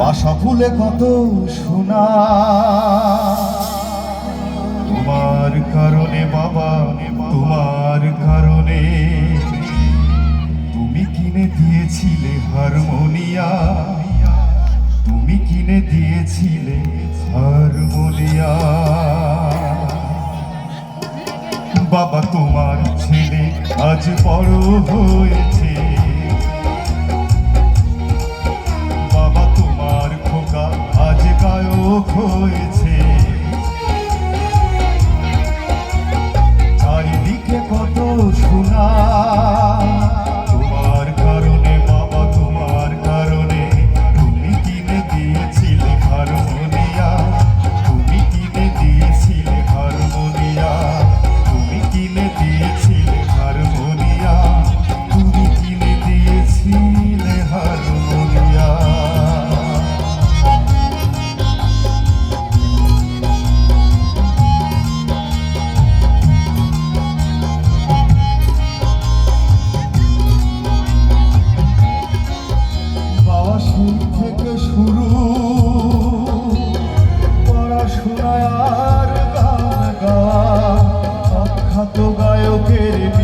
বাসা ফুলে কত শোনা। তোমার কারণে বাবা, তোমার কারণে। তুমি কিনে দিয়েছিলে হারমোনিয়া। তুমি কিনে দিয়েছিলে হারমোনিয়া। বাবা, তোমার ছেলে আজ বড় হয়েছে। গায়ক ফেরি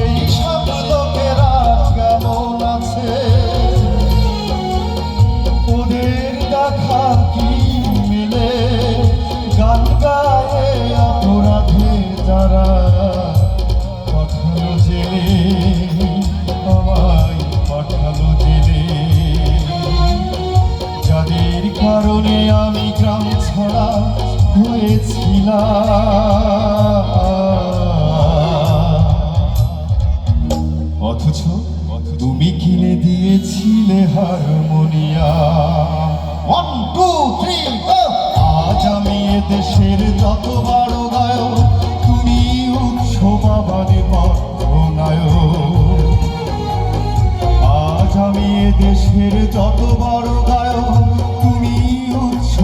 সেই কেমন আছে? ওদের কি মিলে? গান গায়ে যারা যাদের কারণে আমি গ্রাম ছাড়া হয়েছিলাম হারমোনিয়া। ওয়ান টু থ্রি আজ আমি দেশের যত বড় গায়ক, তুমি বাবারে নায়ক আজ আমি দেশের যত বড় গায়ক, তুমি উৎস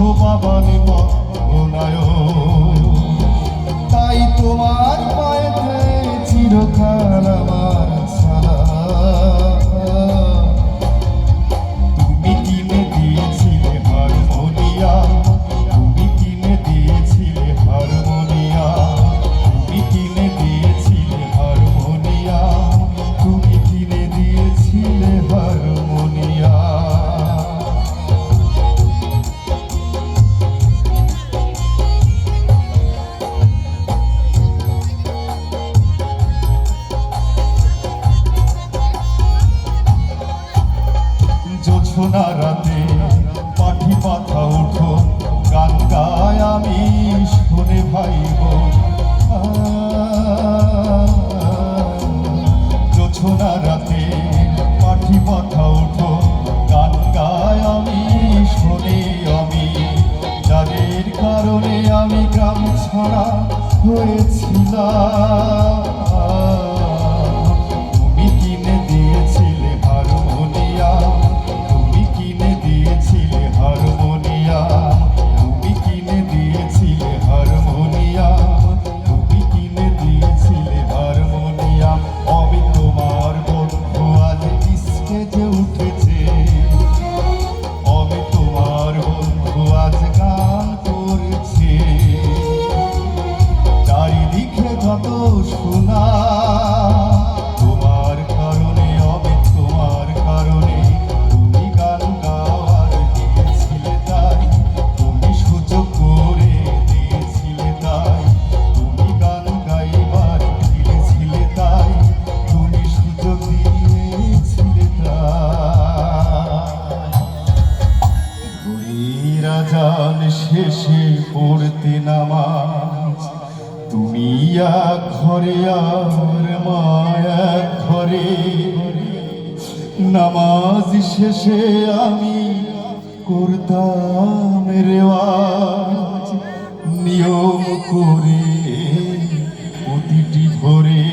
তোমার কারণে হবে, তোমার কারণে তুমি গান গাওয়ার দিয়েছিলে তাই। তুমি তাই। তুমি গান দিয়েছিলে তাই। তুমি সুযোগ শেষে পড়তে নামা পিয়া ঘরে আর মায়া ঘরে। নামাজ শেষে আমি করতাম রেওয়াজ। নিয়ম করে প্রতিটি ভোরে।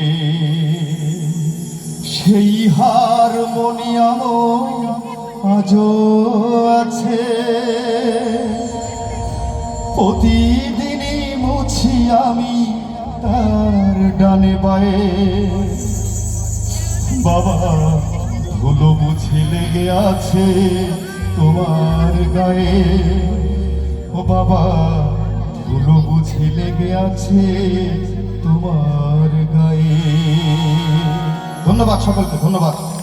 সেই হারমোনিয়াম আজও আছে। মুছি আমি তার ডানে বায়ে। বাবা, ধুলো বুঝি লেগে আছে তোমার গায়ে। ও বাবা, ধুলো বুঝি লেগে আছে তোমার গায়ে। ধন্যবাদ সকলকে, ধন্যবাদ।